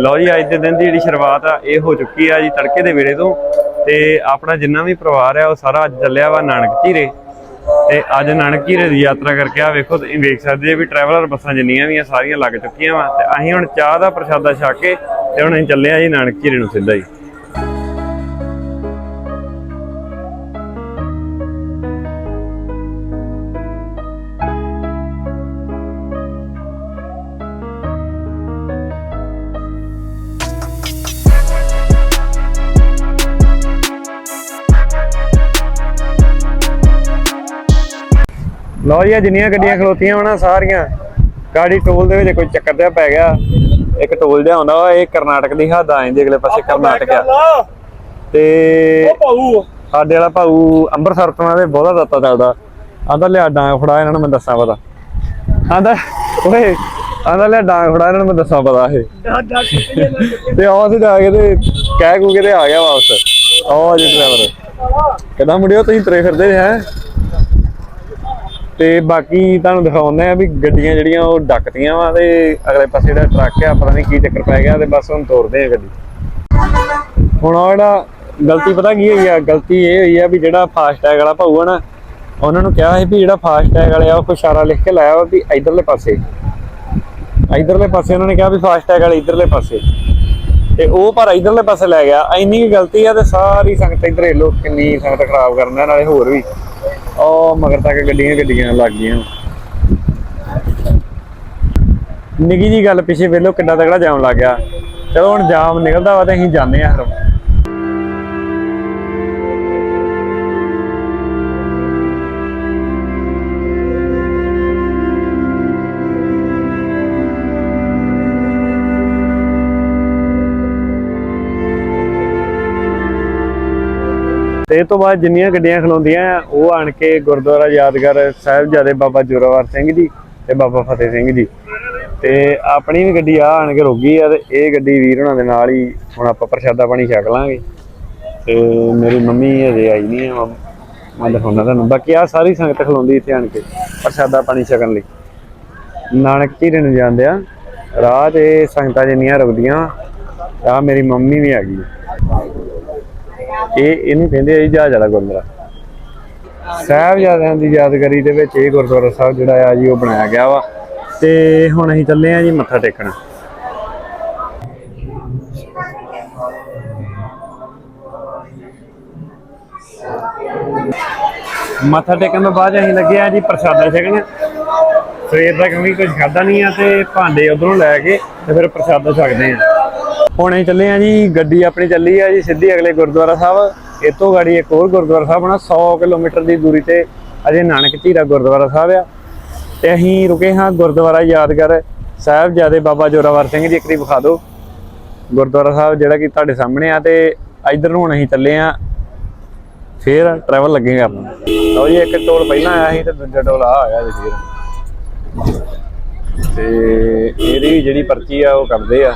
ਲਓ ਜੀ, ਅੱਜ ਦੇ ਦਿਨ ਦੀ ਜਿਹੜੀ ਸ਼ੁਰੂਆਤ ਆ, ਇਹ ਹੋ ਚੁੱਕੀ ਆ ਜੀ ਤੜਕੇ ਦੇ ਵੇਲੇ ਤੋਂ। ਤੇ ਆਪਣਾ ਜਿੰਨਾ ਵੀ ਪਰਿਵਾਰ ਆ, ਉਹ ਸਾਰਾ ਅੱਜ ਚੱਲਿਆ ਵਾ ਨਾਨਕ ਝੀਰੇ ਤੇ ਅੱਜ ਨਾਨਕ ਝੀਰੇ ਦੀ ਯਾਤਰਾ ਕਰਕੇ ਆ, ਵੇਖੋ, ਤੁਸੀਂ ਵੇਖ ਸਕਦੇ ਆ ਵੀ ਟਰੈਵਲਰ ਬੱਸਾਂ ਜਿੰਨੀਆਂ ਵੀ ਆ, ਸਾਰੀਆਂ ਲੱਗ ਚੁੱਕੀਆਂ ਵਾ। ਤੇ ਅਸੀਂ ਹੁਣ ਚਾਹ ਦਾ ਪ੍ਰਸ਼ਾਦਾ ਛਕ ਕੇ ਤੇ ਹੁਣ ਅਸੀਂ ਚੱਲੇ ਆ ਜੀ ਨਾਨਕ ਝੀਰੇ ਨੂੰ ਸਿੱਧਾ ਹੀ। ਲਓ ਜੀ ਜਿੰਨੀਆਂ ਗੱਡੀਆਂ ਖਲੋਤੀਆਂ ਹੋਣਾ ਸਾਰੀਆਂ ਗਾੜੀ ਟੋਲ ਦੇ ਵਿੱਚ ਕੋਈ ਚੱਕਰ ਤੇ ਪੈ ਗਿਆ। ਇੱਕ ਟੋਲ ਜਿਹਾ ਆਉਂਦਾ ਵਾ ਇਹ ਕਰਨਾਟਕ ਦੀ ਹੱਦ ਆ ਜਾਂਦੀ ਅਗਲੇ ਪਾਸੇ ਕਰਨਾਟਕ ਆ। ਤੇ ਭਾਊ ਸਾਡੇ ਵਾਲਾ ਭਾਊ ਅੰਮ੍ਰਿਤਸਰ ਤੋਂ ਆਵੇ ਬਹੁਤਾ ਦਿੱਤਾ ਚੱਲਦਾ। ਆਂਦਾ ਲਿਆ ਡਾਂਗ ਫੜਾ ਇਹਨਾਂ ਨੂੰ ਮੈਂ ਦੱਸਾਂ ਪਤਾ। ਆਂਦਾ ਓਏ ਆਂਦਾ ਲਿਆ ਡਾਂਗ ਫੜਾ ਇਹਨਾਂ ਨੂੰ ਮੈਂ ਦੱਸਾਂ ਪਤਾ ਇਹ। ਤੇ ਆਹ ਸੀ ਜਾ ਕੇ ਤੇ ਕਹਿ ਕੂ ਕੇ ਤੇ ਆ ਗਿਆ ਵਾਪਸ। ਆਹ ਜੀ ਡਰਾਈਵਰ ਕਹਿੰਦਾ ਮੁੰਡਿਓ ਤੁਸੀਂ ਤਰੇ ਫਿਰਦੇ ਹੈ? ਤੇ ਬਾਕੀ ਤੁਹਾਨੂੰ ਦਿਖਾਉਂਦੇ ਆ ਵੀ ਗੱਡੀਆਂ ਜਿਹੜੀਆਂ ਉਹ ਡੱਕਤੀਆਂ ਵਾ ਤੇ ਅਗਲੇ ਪਾਸੇ ਜਿਹੜਾ ਟਰੱਕ ਆ, ਪਤਾ ਨਹੀਂ ਕੀ ਚੱਕਰ ਪੈ ਗਿਆ ਤੇ ਬਸ ਹੁਣ ਤੋਰਦੇ ਆ ਗੱਡੀ। ਹੁਣ ਉਹ ਜਿਹੜਾ ਗਲਤੀ ਪਤਾ ਕੀ ਹੋਈ ਆ? ਗਲਤੀ ਇਹ ਹੋਈ ਆ ਵੀ ਜਿਹੜਾ ਫਾਸਟੈਗ ਵਾਲਾ ਭਾਊ ਆ ਨਾ, ਉਹਨਾਂ ਨੂੰ ਕਿਹਾ ਸੀ ਵੀ ਜਿਹੜਾ ਫਾਸਟੈਗ ਵਾਲੇ ਆ, ਉਹ ਇਸ਼ਾਰਾ ਲਿਖ ਕੇ ਲਾਇਆ ਵਾ ਵੀ ਇਧਰਲੇ ਪਾਸੇ। ਇਧਰਲੇ ਪਾਸੇ ਉਹਨਾਂ ਨੇ ਕਿਹਾ ਵੀ ਫਾਸਟੈਗ ਵਾਲੇ ਇਧਰਲੇ ਪਾਸੇ। ਤੇ ਉਹ ਪਰ ਇਧਰਲੇ ਪਾਸੇ ਲੈ ਗਿਆ। ਇੰਨੀ ਕੁ ਗਲਤੀ ਆ ਤੇ ਸਾਰੀ ਸੰਗਤ ਇਧਰ ਲੋਕ ਕਿੰਨੀ ਸੰਗਤ ਖਰਾਬ ਕਰਨਾ ਨਾਲੇ ਹੋਰ ਵੀ। ਉਹ ਮਗਰ ਤੱਕ ਗੱਡੀਆਂ ਗੱਡੀਆਂ ਲੱਗ ਗਈਆਂ। ਨਿੱਕੀ ਜੀ ਗੱਲ ਪਿੱਛੇ ਵੇਲੋ ਕਿੰਨਾ ਤਗੜਾ ਜਾਮ ਲੱਗ ਗਿਆ। ਚਲੋ ਹੁਣ ਜਾਮ ਨਿਕਲਦਾ ਵਾ ਤੇ ਅਸੀਂ ਜਾਂਦੇ ਆ ਹਰ ਤੇ ਇਹ ਤੋਂ ਬਾਅਦ ਜਿੰਨੀਆਂ ਗੱਡੀਆਂ ਖਲੋਂਦੀਆਂ ਉਹ ਆਣ ਕੇ ਗੁਰਦੁਆਰਾ ਯਾਦਗਾਰ ਸਾਹਿਬਜ਼ਾਦੇ ਬਾਬਾ ਜੋਰਾਵਰ ਸਿੰਘ ਜੀ ਤੇ ਬਾਬਾ ਫਤਿਹ ਸਿੰਘ ਜੀ। ਤੇ ਆਪਣੀ ਵੀ ਗੱਡੀ ਆ ਆਣ ਕੇ ਰੁਕੀ ਆ ਤੇ ਇਹ ਗੱਡੀ ਵੀਰ ਹੁਣਾਂ ਦੇ ਨਾਲ ਹੀ ਹੁਣ ਆਪਾਂ ਪ੍ਰਸ਼ਾਦਾ ਪਾਣੀ ਛਕ ਲਾਂਗੇ। ਤੇ ਮੇਰੀ ਮੰਮੀ ਹਜੇ ਆਈ ਨਹੀਂ ਆ, ਮੈਂ ਦਿਖਾਉਣਾ ਤੁਹਾਨੂੰ। ਬਾਕੀ ਆ ਸਾਰੀ ਸੰਗਤ ਖਲੋਂਦੀ ਇੱਥੇ ਆਣ ਕੇ ਪ੍ਰਸ਼ਾਦਾ ਪਾਣੀ ਛਕਣ ਲਈ। ਨਾਨਕ ਧੀਰੇ ਨੂੰ ਜਾਂਦੇ ਆ। ਰਾਹ ਤੇ ਸੰਗਤਾਂ ਜਿੰਨੀਆਂ ਰੁਕਦੀਆਂ ਆ ਮੇਰੀ ਮੰਮੀ ਵੀ ਆ। ਗਈ ਇਹ ਇਹਨੂੰ ਕਹਿੰਦੇ ਆ ਜੀ ਜਹਾਜ਼ ਵਾਲਾ ਗੁਰਦੁਆਰਾ। ਸਾਹਿਬਜ਼ਾਦਿਆਂ ਦੀ ਯਾਦਗਾਰੀ ਦੇ ਵਿੱਚ ਇਹ ਗੁਰਦੁਆਰਾ ਸਾਹਿਬ ਜਿਹੜਾ ਆ ਜੀ ਉਹ ਬਣਾਇਆ ਗਿਆ ਵਾ। ਤੇ ਹੁਣ ਅਸੀਂ ਚੱਲੇ ਆ ਜੀ ਮੱਥਾ ਟੇਕਣ। ਮੱਥਾ ਟੇਕਣ ਤੋਂ ਬਾਅਦ ਅਸੀਂ ਲੱਗੇ ਆ ਜੀ ਪ੍ਰਸ਼ਾਦਾ ਛਕਣ। ਸਵੇਰ ਦਾ ਕਿਉਂਕਿ ਕੁਝ ਖਾਦਾ ਨਹੀਂ ਆ ਤੇ ਭਾਂਡੇ ਉਧਰੋਂ ਲੈ ਕੇ ਤੇ ਫਿਰ ਪ੍ਰਸ਼ਾਦਾ ਛਕਦੇ ਆ। ਹੁਣ ਅਸੀਂ ਚੱਲੇ ਆ ਜੀ, ਗੱਡੀ ਆਪਣੀ ਚੱਲੀ ਆ ਜੀ, ਸਿੱਧੀ ਅਗਲੇ ਗੁਰਦੁਆਰਾ ਸਾਹਿਬ। ਇਤੋਂ ਗਾੜੀ ਇੱਕ ਹੋਰ ਗੁਰਦੁਆਰਾ ਸਾਹਿਬ ਬਣਾ 100 ਕਿਲੋਮੀਟਰ ਦੀ ਦੂਰੀ ਤੇ ਅਜੇ ਨਾਨਕ ਧੀਰਾ ਗੁਰਦੁਆਰਾ ਸਾਹਿਬ ਆ। ਤੇ ਅਸੀਂ ਰੁਕੇ ਹਾਂ ਗੁਰਦੁਆਰਾ ਯਾਦਗਾਰ ਸਾਹਿਬਜ਼ਾਦੇ ਬਾਬਾ ਜੋਰਾਵਰ ਸਿੰਘ ਜੀ, ਇੱਕ ਵਿਖਾ ਦਿਓ। ਗੁਰਦੁਆਰਾ ਸਾਹਿਬ ਜਿਹੜਾ ਕਿ ਤੁਹਾਡੇ ਸਾਹਮਣੇ ਆ ਤੇ ਇਧਰ ਨੂੰ ਹੁਣ ਅਸੀਂ ਚੱਲੇ ਆ। ਫੇਰ ਟਰੈਵਲ ਲੱਗੇਗਾ ਆਪਣਾ ਲਓ ਜੀ, ਇੱਕ ਟੋਲ ਪਹਿਲਾਂ ਆਇਆ ਸੀ ਤੇ ਦੂਜਾ ਟੋਲ ਆ ਆਇਆ ਜੀ ਫੇਰ। ਤੇ ਇਹਦੀ ਜਿਹੜੀ ਪਰਚੀ ਆ, ਉਹ ਕਰਦੇ ਆ।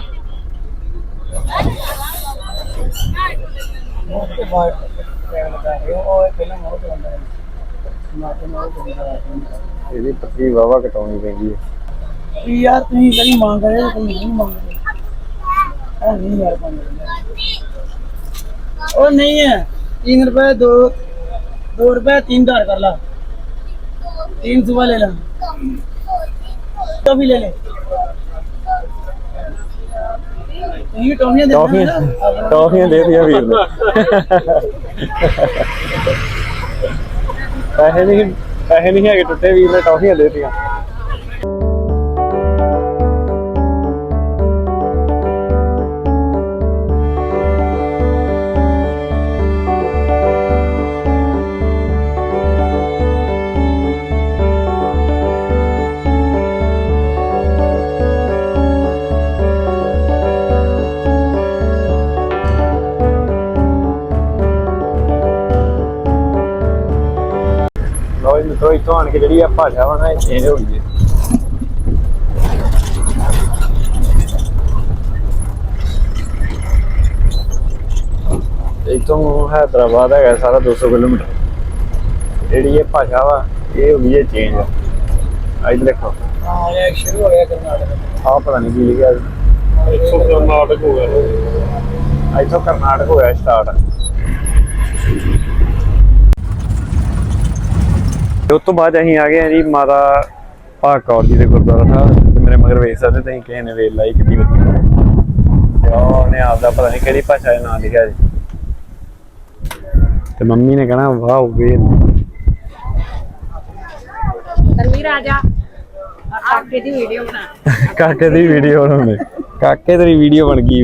ਇਹਦੀ ਪਰਚੀ ਵਾਵਾ ਕਟਾਉਣੀ ਪੈਂਦੀ ਹੈ ਯਾਰ ਤੁਸੀਂ ਕਦੀ ਮੰਗ ਰਹੇ ਹੋ ਤੁਸੀਂ ਨਹੀਂ ਮੰਗ ਰਹੇ ਆ ਨਹੀਂ ਯਾਰ ਮੰਗ ਉਹ ਨਹੀਂ ਹੈ 3 रुपए दो दो रुपए तीन दार कर ला तीन सुबह ले ला तो भी ले ले ਟੋਫੀਆਂ ਟੌਫੀਆਂ ਦੇ ਟੌਫੀਆਂ ਵੀਰ ਨੇ। ਪੈਸੇ ਨਹੀਂ ਪੈਸੇ ਨਹੀਂ ਹੈਗੇ ਟੁੱਟੇ ਵੀਰ ਨੇ ਟੋਫੀਆਂ ਦੇ ਦਿੱਤੀਆਂ ਆਣ ਜਿਹੜੀ ਆ ਭਾਸ਼ਾ ਵਾ ਇਹ ਚੇਂਜ ਹੋ ਗਈ ਹੈ। ਇਤੋਂ ਹੈਦਰਾਬਾਦ ਹੈਗਾ ਸਾਰਾ 200 ਕਿਲੋਮੀਟਰ। ਜਿਹੜੀ ਇਹ ਭਾਸ਼ਾ ਵਾ ਇਹ ਹੋ ਗਈ ਹੈ ਚੇਂਜ ਅੱਜ ਦੇਖੋ। ਹਾਂ ਇਹ ਸ਼ੁਰੂ ਹੋ ਗਿਆ ਕਰਨਾਟਕ। ਆ ਪਤਾ ਨਹੀਂ ਕੀ ਲਿਖਿਆ ਇੱਥੋਂ ਕਰਨਾਟਕ ਹੋ ਗਿਆ। ਇੱਥੋਂ ਕਰਨਾਟਕ ਹੋਇਆ ਸਟਾਰਟ ਉਸ ਤੋਂ ਬਾਅਦ ਅਸੀਂ ਆ ਗਏ ਹਾਂ ਜੀ ਮਾਤਾ ਭਾਗ ਕੌਰ ਜੀ ਦੇ ਗੁਰਦੁਆਰਾ ਸਾਹਿਬ ਤੇ ਮੇਰੇ ਮਗਰ ਵੇਖ ਸਕਦੇ ਤੁਸੀਂ ਕਿਸੇ ਨੇ ਵੇਲ ਲਾਈ ਕਿੰਨੀ ਵਧੀਆ। ਤੇ ਉਹਨੇ ਆਪਦਾ ਪਤਾ ਨਹੀਂ ਕਿਹੜੀ ਭਾਸ਼ਾ ਦੇ ਨਾਂ ਲਿਖਿਆ ਜੀ। ਤੇ ਮੰਮੀ ਨੇ ਕਹਣਾ ਵਾਹ ਵੇਲ। ਤਨਵੀਰ ਆ ਜਾ। ਆਕੇ ਦੀ ਵੀਡੀਓ ਬਣਾ। ਕਾਕੇ ਦੀ ਵੀਡੀਓ ਬਣਾਉਣੇ। ਕਾਕੇ ਤੇਰੀ ਵੀਡੀਓ ਬਣ ਗਈ।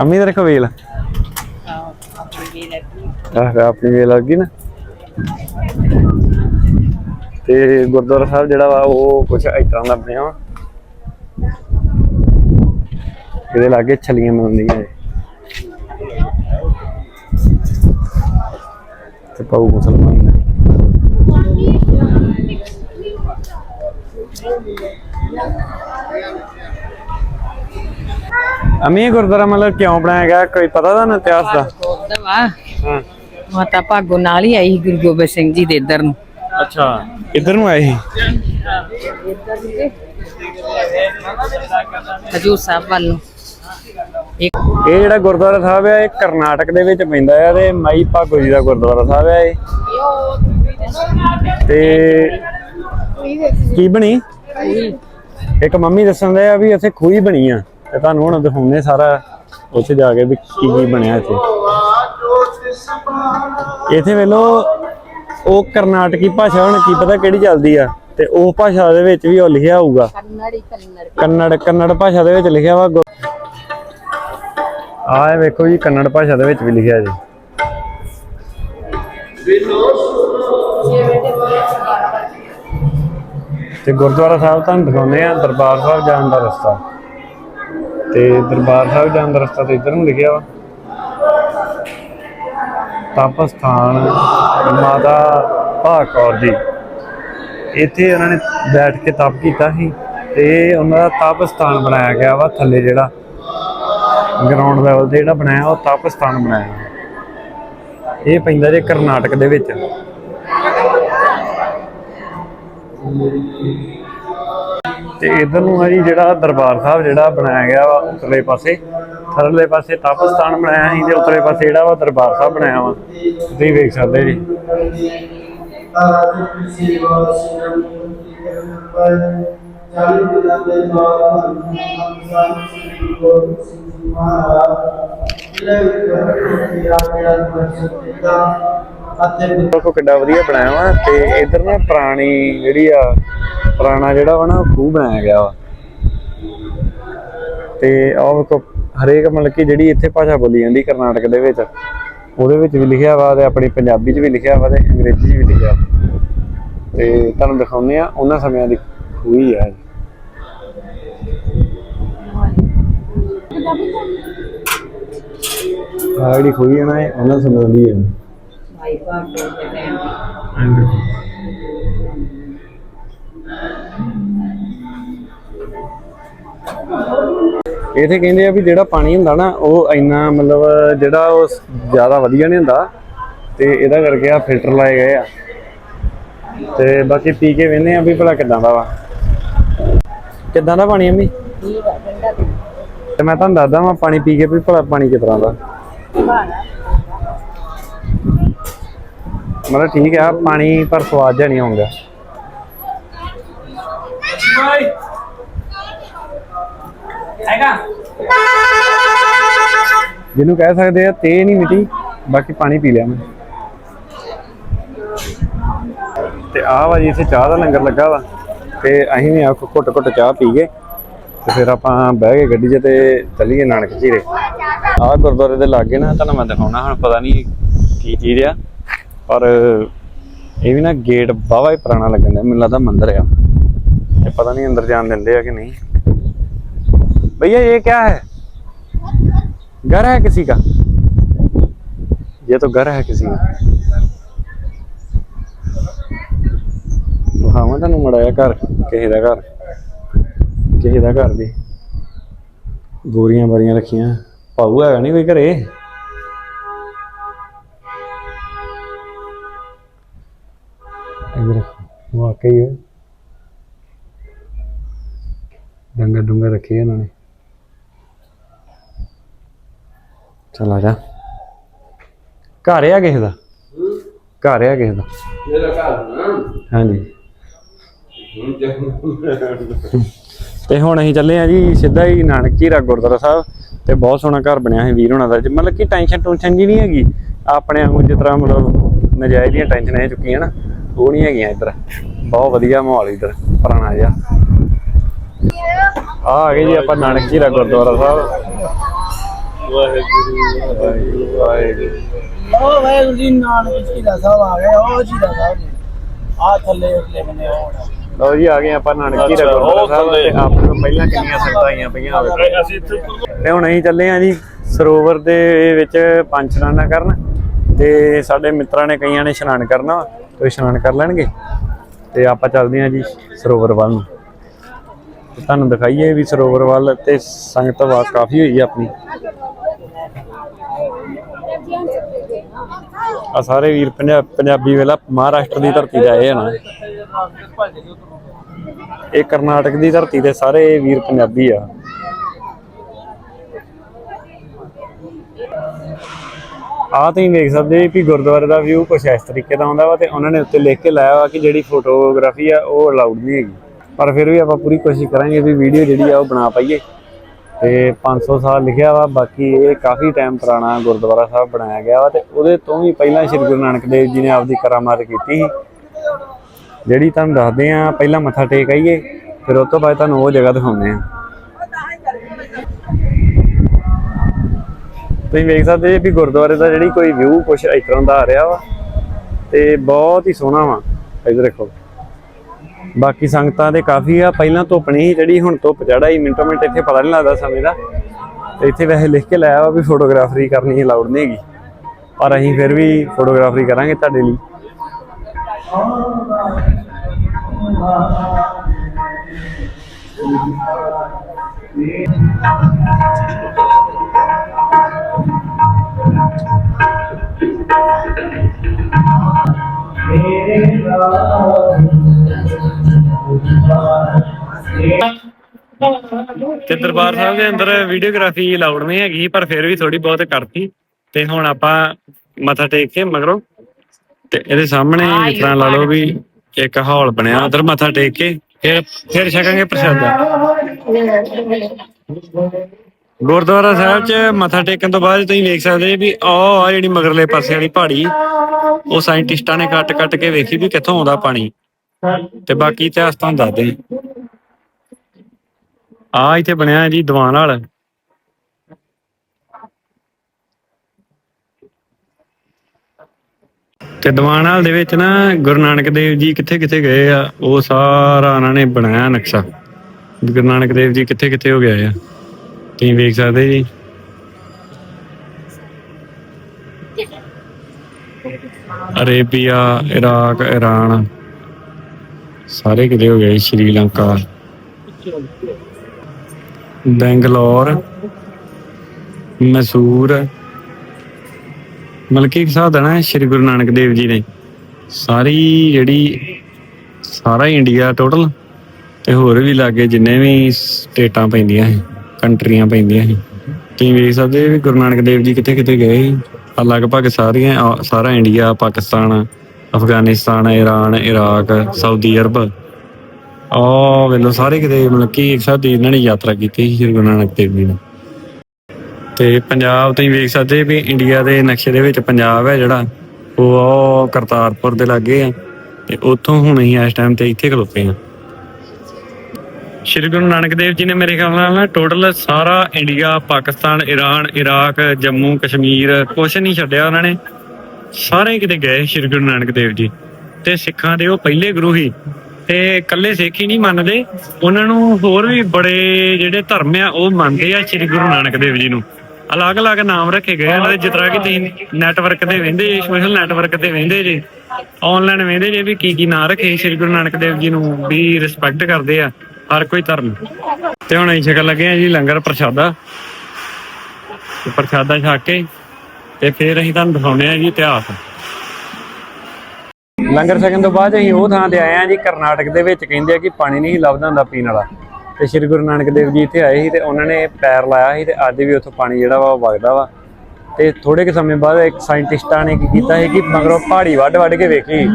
ਅੰਮੀ ਤੇਰੇ ਕੋ ਵੇਲ ਆਹ ਆਪਣੀ ਵੇਲ ਲੱਗ ਗਈ ਨਾ। ਤੇ ਗੁਰਦੁਆਰਾ ਸਾਹਿਬ ਜਿਹੜਾ ਵਾ ਉਹ ਕੁਛ ਇਸ ਤਰ੍ਹਾਂ ਦਾ ਬਣਿਆ ਵਾ। ਇਹਦੇ ਲਾਗੇ ਛਲੀਆਂ ਮਿਲਦੀਆਂ ਨੇ। ਤੇ ਪਾਉ ਮੁਸਲਮਾਨ ਨੇ। ਅਮੀ ਗੁਰਦੁਆਰਾ ਮਤਲਬ ਕਿਉਂ ਬਣਾਇਆ ਗਿਆ? ਕੋਈ ਪਤਾ ਤੁਹਾਨੂੰ ਇਤਿਹਾਸ ਦਾ? ਹਾਂ। ਮਾਤਾ ਭਾਗੋ ਨਾਲ ਹੀ ਆਈ ਸੀ ਗੁਰੂ ਗੋਬਿੰਦ ਸਿੰਘ ਜੀ ਦੇ ਇੱਧਰ ਨੂੰ। ਅੱਛਾ ਇੱਧਰ ਨੂੰ ਆਏ ਸੀ? ਹਜੂਰ ਸਾਹਿਬ ਵੱਲ ਨੂੰ। ਇੱਕ ਇਹ ਜਿਹੜਾ ਗੁਰਦੁਆਰਾ ਸਾਹਿਬ ਹੈ ਇਹ ਕਰਨਾਟਕ ਦੇ ਵਿੱਚ ਪੈਂਦਾ ਹੈ ਤੇ ਮਾਈ ਭਾਗੋ ਜੀ ਦਾ ਗੁਰਦੁਆਰਾ ਸਾਹਿਬ ਹੈ ਇਹ। ਤੇ ਕੀ ਬਣੀ? ਇੱਕ ਮੰਮੀ ਦੱਸਣ ਦੇ ਆ ਵੀ ਇੱਥੇ ਖੂਹੀ ਬਣੀ ਆ। ਤੇ ਤੁਹਾਨੂੰ ਹੁਣ ਦਿਖਾਉਂਦੇ ਸਾਰਾ ਉੱਥੇ ਜਾ ਕੇ ਵੀ ਕੀ ਕੀ ਬਣਿਆ ਇੱਥੇ। ਇੱਥੇ ਵੇਲੋ ਉਹ ਕਰਨਾਟਕੀ ਭਾਸ਼ਾ ਹੁਣ ਕੀ ਪਤਾ ਕਿਹੜੀ ਚੱਲਦੀ ਆ ਤੇ ਉਹ ਭਾਸ਼ਾ ਦੇ ਵਿੱਚ ਵੀ ਉਹ ਲਿਖਿਆ ਹੋਊਗਾ। ਕੰਨੜੀ ਕੰਨੜ। ਭਾਸ਼ਾ ਦੇ ਵਿੱਚ ਲਿਖਿਆ ਵਾ ਆਹ ਵੇਖੋ ਜੀ ਕੰਨੜ ਭਾਸ਼ਾ ਦੇ ਵਿੱਚ ਵੀ ਲਿਖਿਆ ਜੀ। ਤੇ ਗੁਰਦੁਆਰਾ ਸਾਹਿਬ ਤੁਹਾਨੂੰ ਦਿਖਾਉਂਦੇ ਆ ਦਰਬਾਰ ਸਾਹਿਬ ਜਾਣ ਦਾ ਰਸਤਾ। ਤੇ ਦਰਬਾਰ ਸਾਹਿਬ ਜਾਣ ਦਾ ਰਸਤਾ ਤੇ ਇੱਧਰ ਨੂੰ ਲਿਖਿਆ ਵਾ। ਤਪ ਸਥਾਨ ਮਾਤਾ ਭਾਗ ਕੌਰ ਜੀ। ਇੱਥੇ ਉਹਨਾਂ ਨੇ ਬੈਠ ਕੇ ਤਪ ਕੀਤਾ ਸੀ ਤੇ ਉਹਨਾਂ ਦਾ ਤਪ ਸਥਾਨ ਬਣਾਇਆ ਗਿਆ ਵਾ ਥੱਲੇ ਜਿਹੜਾ ਗਰਾਊਂਡ ਲੈਵਲ ਤੇ ਜਿਹੜਾ ਬਣਾਇਆ, ਉਹ ਤਪ ਸਥਾਨ ਬਣਾਇਆ। ਇਹ ਪੈਂਦਾ ਜੇ ਕਰਨਾਟਕ ਦੇ ਵਿੱਚ। ਤੇ ਇਧਰ ਨੂੰ ਆ ਜੀ ਜਿਹੜਾ ਦਰਬਾਰ ਸਾਹਿਬ ਜਿਹੜਾ ਬਣਾਇਆ ਗਿਆ ਵਾ ਉਤਲੇ ਪਾਸੇ। ਥੱਲੇ ਪਾਸੇ ਤਪ ਸਥਾਨ ਬਣਾਇਆ ਸੀ ਤੇ ਉਤਲੇ ਪਾਸੇ ਜਿਹੜਾ ਵਾ ਦਰਬਾਰ ਸਾਹਿਬ ਬਣਾਇਆ ਵਾ। ਤੁਸੀਂ ਵੇਖ ਸਕਦੇ ਜੀ। ਦੇਖੋ ਕਿੱਡਾ ਵਧੀਆ ਬਣਾਇਆ ਵਾ ਤੇ ਇਧਰ ਨਾ ਪੁਰਾਣੀ ਜਿਹੜੀ ਆ ਪੁਰਾਣਾ ਜਿਹੜਾ ਵਾ ਨਾ ਖੂਹ ਬਣਾਇਆ ਗਿਆ ਵਾ। ਤੇ ਵੇਖੋ ਹਰੇਕ ਮਤਲਬ ਕਿ ਜਿਹੜੀ ਇੱਥੇ ਭਾਸ਼ਾ ਬੋਲੀ ਜਾਂਦੀ ਕਰਨਾਟਕ ਦੇ ਵਿੱਚ, ਉਹਦੇ ਵਿੱਚ ਵੀ ਲਿਖਿਆ ਵਾ ਤੇ ਆਪਣੀ ਪੰਜਾਬੀ 'ਚ ਵੀ ਲਿਖਿਆ ਵਾ ਤੇ ਅੰਗਰੇਜ਼ੀ 'ਚ ਵੀ ਲਿਖਿਆ ਵਾ। ਤੇ ਤੁਹਾਨੂੰ ਦਿਖਾਉਂਦੇ ਆ ਉਹਨਾਂ ਸਮਿਆਂ ਦੀ ਖੂਹ ਹੀ ਆ ਜਿਹੜੀ ਖੂਹੀ ਹੈ ਨਾ, ਇਹ ਉਹਨਾਂ ਸਮਿਆਂ ਦੀ ਹੈ ਮਾਈ ਭਾਗੋ ਦੇ ਟਾਈਮ ਦੀ ਇਥੇ ਕਹਿੰਦੇ ਆ ਵੀ ਜਿਹੜਾ ਪਾਣੀ ਹੁੰਦਾ ਨਾ, ਉਹ ਇੰਨਾ ਮਤਲਬ ਜਿਹੜਾ ਉਹ ਜ਼ਿਆਦਾ ਵਧੀਆ ਨਹੀਂ ਹੁੰਦਾ ਤੇ ਇਹਦਾ ਕਰਕੇ ਆ ਫਿਲਟਰ ਲਾਏ ਗਏ ਆ। ਤੇ ਬਾਕੀ ਪੀ ਕੇ ਵੇਨੇ ਆ ਵੀ ਭਲਾ ਕਿਦਾਂ ਦਾ ਵਾ। ਕਿਦਾਂ ਦਾ ਪਾਣੀ ਅੰਮੀ ਤੇ ਮੈਂ ਤੁਹਾਨੂੰ ਦੱਸਦਾ ਮੈਂ ਪਾਣੀ ਪੀ ਕੇ ਵੀ ਭਲਾ ਪਾਣੀ ਕਿਸ ਤਰ੍ਹਾਂ ਦਾ। ਮਤਲਬ ਠੀਕ ਆ, ਪਾਣੀ ਪਰ ਸਵਾਦ ਜਿਹਾ ਨਹੀਂ ਆਉਂਦਾ। ਜਿਹਨੂੰ ਕਹਿ ਸਕਦੇ ਆ ਤੇ ਨਹੀਂ ਮਿੱਟੀ, ਬਾਕੀ ਪਾਣੀ ਪੀ ਲਿਆ ਮੈਂ। ਤੇ ਆਹ ਵਾ ਜੀ, ਇੱਥੇ ਚਾਹ ਦਾ ਲੰਗਰ ਲੱਗਾ ਵਾ। ਤੇ ਅਸੀਂ ਵੀ ਆ ਘੁੱਟ ਘੁੱਟ ਚਾਹ ਪੀ ਗਏ। ਤੇ ਫਿਰ ਆਪਾਂ ਬਹਿ ਗਏ ਗੱਡੀ 'ਚ ਤੇ ਚੱਲੀਏ ਨਾਨਕ ਝੀਰੇ ਆਹ ਗੁਰਦੁਆਰੇ ਦੇ ਲਾਗੇ ਨਾ, ਤੁਹਾਨੂੰ ਮੈਂ ਦਿਖਾਉਣਾ, ਹੁਣ ਪਤਾ ਨਹੀਂ ਕੀ ਚੀਜ਼ ਆ। ਪਰ ਇਹ ਵੀ ਨਾ ਗੇਟ ਵਾਹਵਾ ਹੀ ਪੁਰਾਣਾ ਲੱਗਣ ਦਾ ਮੈਨੂੰ ਲੱਗਦਾ ਮੰਦਿਰ ਆ। ਤੇ ਪਤਾ ਨਹੀਂ ਅੰਦਰ ਜਾਣ ਦਿੰਦੇ ਆ ਕਿ ਨਹੀਂ। भैया ये क्या है घर है किसी का ये तो घर है किसी का ਦਿਖਾਵਾਂ ਤੁਹਾਨੂੰ ਮੜਾਇਆ ਘਰ ਕਿਸੇ ਦਾ ਘਰ ਕਿਸੇ ਦਾ ਘਰ ਦੀ ਗੋਰੀਆਂ ਬੜੀਆਂ ਰੱਖੀਆਂ ਭਾਊ ਹੈਗਾ ਨਹੀਂ ਕੋਈ ਘਰੇ ਇਧਰ ਵਾਕਈ ਹੈ ਡੰਗਰ ਡੁੰਗਰ ਰੱਖੇ ਇਹਨਾਂ ਨੇ ਚਲ ਆ ਜਾ। ਘਰ ਆ ਕਿਸੇ ਦਾ? ਘਰ ਆ ਕਿਸੇ ਦਾ? ਮੇਰਾ ਘਰ ਨਾ। ਹਾਂਜੀ। ਤੇ ਹੁਣ ਅਸੀਂ ਚੱਲੇ ਆ ਜੀ ਸਿੱਧਾ ਹੀ ਨਾਨਕ ਝੀਰਾ ਗੁਰਦੁਆਰਾ ਸਾਹਿਬ ਤੇ ਬਹੁਤ ਸੋਹਣਾ ਘਰ ਬਣਿਆ ਹੈ ਵੀਰ ਹੋਣਾ ਦਾ। ਮਤਲਬ ਕਿ ਟੈਨਸ਼ਨ ਟੁਨਸ਼ਨ ਜੀ ਨਹੀਂ ਹੈਗੀ। ਆਪਣੇ ਵਾਂਗੂ ਜਿਸ ਤਰ੍ਹਾਂ ਮਤਲਬ ਨਜਾਇਜ਼ ਦੀਆਂ ਟੈਨਸ਼ਨਾਂ ਇਹ ਚੁੱਕੀਆਂ ਨਾ ਉਹ ਨਹੀਂ ਹੈਗੀਆਂ ਇੱਧਰ। ਬਹੁਤ ਵਧੀਆ ਮਾਹੌਲ ਇੱਧਰ ਪੁਰਾਣਾ ਜਿਹਾ। ਆ ਆ ਗਏ ਜੀ ਆਪਾਂ ਨਾਨਕ ਝੀਰਾ ਗੁਰਦੁਆਰਾ ਸਾਹਿਬ। ਵਾਹਿਗੁਰੂ ਵਾਹਿਗੁਰੂ ਉਹ ਵਾਹਿਗੁਰੂ ਜੀ ਨਾਨਕ ਜੀ ਦਾ ਸਾਹਿਬ ਆ ਗਏ ਉਹ ਜੀ ਦਾ ਸਾਹਿਬ ਆ ਥੱਲੇ ਉਰਲੇ ਬਨੇ ਹੋਣ। ਲਓ ਜੀ ਆ ਗਏ ਆਪਾਂ ਨਾਨਕ ਝੀਰਾ ਗੁਰਦੁਆਰਾ ਸਾਹਿਬ ਤੇ ਤੋਂ ਪਹਿਲਾਂ ਕਿੰਨੀਆਂ ਸੰਗਤਾਂ ਆਈਆਂ ਪਈਆਂ ਹੋਵੇ। ਅਸੀਂ ਇੱਥੇ ਤੇ ਹੁਣ ਅਸੀਂ ਚੱਲੇ ਆ ਜੀ ਸਰੋਵਰ ਦੇ ਵਿੱਚ ਪੰਜ ਇਸ਼ਨਾਨਾਂ ਕਰਨ ਤੇ ਸਾਡੇ ਮਿੱਤਰਾਂ ਨੇ ਕਈਆਂ ਨੇ ਇਸ਼ਨਾਨ ਕਰਨਾ ਵਾ, ਤੇ ਇਸ਼ਨਾਨ ਕਰ ਲੈਣਗੇ। ਤੇ ਆਪਾਂ ਚੱਲਦੇ ਆ ਜੀ ਸਰੋਵਰ ਵੱਲ ਨੂੰ। ਤੁਹਾਨੂੰ ਦਿਖਾਈਏ ਵੀ ਸਰੋਵਰ ਵੱਲ ਤੇ ਸੰਗਤ ਵਾ ਕਾਫੀ ਹੋਈ ਆ ਆਪਣੀ। ਆ ਸਾਰੇ ਵੀਰ ਪੰਜਾ- ਪੰਜਾਬੀ ਵੇਲਾ ਮਹਾਰਾਸ਼ਟਰ ਦੀ ਧਰਤੀ ਤੇ ਆਏ ਆ ਨਾ। ਇਹ ਕਰਨਾਟਕ ਦੀ ਧਰਤੀ ਤੇ ਸਾਰੇ ਵੀਰ ਪੰਜਾਬੀ ਆ। ਆ ਤੁਸੀਂ ਵੇਖ ਸਕਦੇ ਵੀ ਗੁਰਦੁਆਰੇ ਦਾ ਵਿਊ ਕੁਛ ਇਸ ਤਰੀਕੇ ਦਾ ਆਉਂਦਾ ਵਾ ਤੇ ਉਹਨਾਂ ਨੇ ਉੱਤੇ ਲਿਖ ਕੇ ਲਾਇਆ ਵਾ ਕਿ ਜਿਹੜੀ ਫੋਟੋਗ੍ਰਾਫੀ ਆ ਉਹ ਅਲਾਉਡ ਨਹੀਂ ਹੈਗੀ। ਪਰ ਫਿਰ ਵੀ ਆਪਾਂ ਪੂਰੀ ਕੋਸ਼ਿਸ਼ ਕਰਾਂਗੇ ਵੀ ਵੀਡੀਓ ਜਿਹੜੀ ਆ ਉਹ ਬਣਾ ਪਾਈਏ। ਤੇ 500 ਸਾਲ ਲਿਖਿਆ ਵਾ, ਬਾਕੀ ਇਹ ਕਾਫੀ ਟਾਈਮ ਪੁਰਾਣਾ ਗੁਰਦੁਆਰਾ ਸਾਹਿਬ ਬਣਾਇਆ ਗਿਆ ਵਾ ਤੇ ਉਹਦੇ ਤੋਂ ਵੀ ਪਹਿਲਾਂ ਸ੍ਰੀ ਗੁਰੂ ਨਾਨਕ ਦੇਵ ਜੀ ਨੇ ਆਪਦੀ ਕਰਾਮਾਤ ਕੀਤੀ ਸੀ। ਜਿਹੜੀ ਤੁਹਾਨੂੰ ਦੱਸਦੇ ਆ ਪਹਿਲਾਂ ਮੱਥਾ ਟੇਕ ਆਈਏ, ਫਿਰ ਉਸ ਤੋਂ ਬਾਅਦ ਤੁਹਾਨੂੰ ਉਹ ਜਗ੍ਹਾ ਦਿਖਾਉਂਦੇ ਆ ਤੁਸੀਂ ਵੇਖ ਸਕਦੇ ਵੀ ਗੁਰਦੁਆਰੇ ਦਾ ਜਿਹੜੀ ਕੋਈ ਵਿਊ ਕੁਛ ਇਸ ਤਰ੍ਹਾਂ ਦਾ ਆ ਰਿਹਾ ਵਾ ਤੇ ਬਹੁਤ ਹੀ ਸੋਹਣਾ ਵਾ। ਇਧਰ ਦੇਖੋ। ਬਾਕੀ ਸੰਗਤਾਂ ਦੇ ਕਾਫੀ ਆ। ਪਹਿਲਾਂ ਧੁੱਪ ਨਹੀਂ ਸੀ ਜਿਹੜੀ ਹੁਣ ਧੁੱਪ ਚੜਾਈ ਮਿੰਟੋ ਮਿੰਟ ਇੱਥੇ ਪਤਾ ਨਹੀਂ ਲੱਗਦਾ ਸਮੇਂ ਦਾ। ਇੱਥੇ ਵੈਸੇ ਲਿਖ ਕੇ ਲਾਇਆ ਵਾ ਵੀ ਫੋਟੋਗ੍ਰਾਫਰੀ ਕਰਨੀ ਅਲਾਉਡ ਨਹੀਂ ਹੈਗੀ। ਪਰ ਅਸੀਂ ਫਿਰ ਵੀ ਫੋਟੋਗ੍ਰਾਫਰੀ ਕਰਾਂਗੇ ਤੁਹਾਡੇ ਲਈ। ਤੇ ਦਰਬਾਰ ਸਾਹਿਬ ਦੇ ਅੰਦਰ ਵੀਡੀਓਗ੍ਰਾਫੀ ਅਲਾਉਡ ਨਹੀਂ ਹੈਗੀ ਪਰ ਫਿਰ ਵੀ ਥੋੜੀ ਬਹੁਤ ਕਰਤੀ। ਤੇ ਹੁਣ ਆਪਾਂ ਮੱਥਾ ਟੇਕ ਕੇ ਮਗਰੋਂ ਤੇ ਇਹਦੇ ਸਾਹਮਣੇ ਇਸ ਤਰ੍ਹਾਂ ਲਾ ਲਓ ਵੀ ਇੱਕ ਹਾਲ ਬਣਿਆ ਉਧਰ ਮੱਥਾ ਟੇਕ ਕੇ ਫਿਰ ਫਿਰ ਛਕਾਂਗੇ ਪ੍ਰਸ਼ਾਦਾ। ਗੁਰਦੁਆਰਾ ਸਾਹਿਬ 'ਚ ਮੱਥਾ ਟੇਕਣ ਤੋਂ ਬਾਅਦ ਤੁਸੀਂ ਵੇਖ ਸਕਦੇ ਵੀ ਆਹ ਆ ਜਿਹੜੀ ਮਗਰਲੇ ਪਾਸੇ ਵਾਲੀ ਪਹਾੜੀ ਉਹ ਸਾਇੰਟਿਸਟਾਂ ਨੇ ਕੱਟ ਕੱਟ ਕੇ ਵੇਖੀ ਵੀ ਕਿੱਥੋਂ ਆਉਂਦਾ ਪਾਣੀ। ਤੇ ਬਾਕੀ ਇਤਿਹਾਸ ਤੁਹਾਨੂੰ ਦੱਸਦੇ ਆ ਇੱਥੇ ਬਣਿਆ ਜੀ ਦੀਵਾਨ ਹਾਲ ਤੇ ਦੀਵਾਨ ਦੇ ਵਿੱਚ ਨਾ ਗੁਰੂ ਨਾਨਕ ਦੇਵ ਜੀ ਕਿੱਥੇ ਕਿੱਥੇ ਗਏ ਆ, ਉਹ ਸਾਰਾ ਉਹਨਾਂ ਨੇ ਬਣਾਇਆ ਨਕਸ਼ਾ। ਗੁਰੂ ਨਾਨਕ ਦੇਵ ਜੀ ਕਿੱਥੇ ਕਿੱਥੇ ਹੋ ਗਏ ਆ। ਤੁਸੀਂ ਵੇਖ ਸਕਦੇ ਜੀ। Arabia, Iraq, Iran. ਸਾਰੇ ਕਿਤੇ ਹੋ ਗਏ ਸ਼੍ਰੀਲੰਕਾ ਬੈਂਗਲੌਰ, ਮਸੂਰ। ਮਤਲਬ ਕਿ ਦਾ ਸ਼੍ਰੀ ਗੁਰੂ ਨਾਨਕ ਦੇਵ ਜੀ ਨੇ। ਸਾਰੀ ਜਿਹੜੀ, ਸਾਰਾ ਇੰਡੀਆ ਟੋਟਲ ਤੇ ਹੋਰ ਵੀ ਲਾਗੇ ਜਿੰਨੇ ਵੀ ਸਟੇਟਾਂ ਪੈਂਦੀਆਂ ਸੀ, ਕੰਟਰੀਆਂ ਪੈਂਦੀਆਂ ਸੀ, ਤੁਸੀਂ ਵੇਖ ਸਕਦੇ ਵੀ ਗੁਰੂ ਨਾਨਕ ਦੇਵ ਜੀ ਕਿੱਥੇ ਕਿੱਥੇ ਗਏ ਸੀ। ਲਗਭਗ ਸਾਰੀਆਂ, ਸਾਰਾ India Pakistan Afghanistan Iran Iraq, Saudi Arab. ਆ ਵੇਲੋ ਸਾਰੇ ਕਿਤੇ ਮਤਲਬ ਕਿ ਇੱਕ ਸਾਥ ਇਹਨਾਂ ਨੇ ਯਾਤਰਾ ਕੀਤੀ ਸੀ ਸ਼੍ਰੀ ਗੁਰੂ ਨਾਨਕ ਦੇਵ ਜੀ ਨੇ। ਤੇ ਪੰਜਾਬ ਤੁਸੀਂ ਵੇਖ ਸਕਦੇ ਵੀ ਇੰਡੀਆ ਦੇ ਨਕਸ਼ੇ ਦੇ ਵਿੱਚ ਪੰਜਾਬ ਹੈ ਜਿਹੜਾ, ਉਹ ਉਹ ਕਰਤਾਰਪੁਰ ਦੇ ਲਾਗੇ ਆ। ਤੇ ਉੱਥੋਂ ਹੁਣ ਅਸੀਂ ਇਸ ਟਾਈਮ ਤੇ ਇੱਥੇ ਖਲੋਤੇ ਆ ਸ਼੍ਰੀ ਗੁਰੂ ਨਾਨਕ ਦੇਵ ਜੀ ਨੇ ਮੇਰੇ ਖਿਆਲ ਨਾਲ ਨਾ ਟੋਟਲ ਸਾਰਾ India, Pakistan Iran Iraq, Jammu, Kashmir ਕੁਛ ਨਹੀਂ ਛੱਡਿਆ ਉਹਨਾਂ ਨੇ। ਸਾਰੇ ਕਿਤੇ ਗਏ ਸ਼੍ਰੀ ਗੁਰੂ ਨਾਨਕ ਦੇਵ ਜੀ। ਤੇ ਸਿੱਖਾਂ ਦੇ ਉਹ ਪਹਿਲੇ ਗੁਰੂ ਹੀ ਤੇ ਇਕੱਲੇ ਸਿੱਖ ਹੀ ਨਹੀਂ ਮੰਨਦੇ। ਉਹਨਾਂ ਨੂੰ ਹੋਰ ਵੀ ਬੜੇ ਜਿਹੜੇ ਧਰਮ ਆ, ਉਹ ਮੰਨਦੇ ਆ ਸ਼੍ਰੀ ਗੁਰੂ ਨਾਨਕ ਦੇਵ ਜੀ ਨੂੰ। ਅਲੱਗ-ਅਲੱਗ ਨਾਮ ਰੱਖੇ ਗਏ ਉਹਨਾਂ ਦੇ ਜਿਸ ਕਿ ਤੁਸੀਂ ਨੈਟਵਰਕ ਤੇ ਵੇਂਦੇ ਜੇ ਸੋਸ਼ਲ ਨੈਟਵਰਕ ਤੇ ਵੇਂਦੇ ਜੇ ਆਨਲਾਈਨ ਵੇਂਦੇ ਜੇ ਵੀ ਕੀ ਕੀ ਨਾਂ ਰੱਖੇ ਸ਼੍ਰੀ ਗੁਰੂ ਨਾਨਕ ਦੇਵ ਜੀ ਨੂੰ, ਵੀ ਰਿਸਪੈਕਟ ਕਰਦੇ ਆ ਹਰ ਕੋਈ ਧਰਮ। ਤੇ ਹੁਣ ਅਸੀਂ ਛਕਣ ਲੱਗੇ ਆ ਜੀ ਲੰਗਰ ਪ੍ਰਸ਼ਾਦਾ। ਪ੍ਰਸ਼ਾਦਾ ਛਕ ਕੇ ਤੇ ਫਿਰ ਅਸੀਂ ਤੁਹਾਨੂੰ ਦਿਖਾਉਣੇ ਆ ਜੀ ਇਤਿਹਾਸ। ਲੰਗਰ ਛਕਣ ਤੋਂ ਬਾਅਦ ਅਸੀਂ ਉਹ ਥਾਂ ਤੇ ਆਏ ਆ ਜੀ, ਕਰਨਾਟਕ ਦੇ ਵਿੱਚ। ਕਹਿੰਦੇ ਆ ਕਿ ਪਾਣੀ ਨਹੀਂ ਲੱਭਦਾ ਹੁੰਦਾ ਪੀਣ ਵਾਲਾ। ਤੇ ਸ੍ਰੀ ਗੁਰੂ ਨਾਨਕ ਦੇਵ ਜੀ ਇੱਥੇ ਆਏ ਸੀ ਤੇ ਉਹਨਾਂ ਨੇ ਪੈਰ ਲਾਇਆ ਸੀ ਤੇ ਅੱਜ ਵੀ ਉੱਥੋਂ ਪਾਣੀ ਜਿਹੜਾ ਵਾ ਉਹ ਵਗਦਾ ਵਾ। ਤੇ ਥੋੜੇ ਕੁ ਸਮੇਂ ਬਾਅਦ ਇੱਕ ਸਾਇੰਟਿਸਟਾਂ ਨੇ ਕੀ ਕੀਤਾ ਸੀ ਕਿ ਮਗਰੋਂ ਪਹਾੜੀ ਵੱਢ ਵੱਢ ਕੇ ਵੇਖੀ।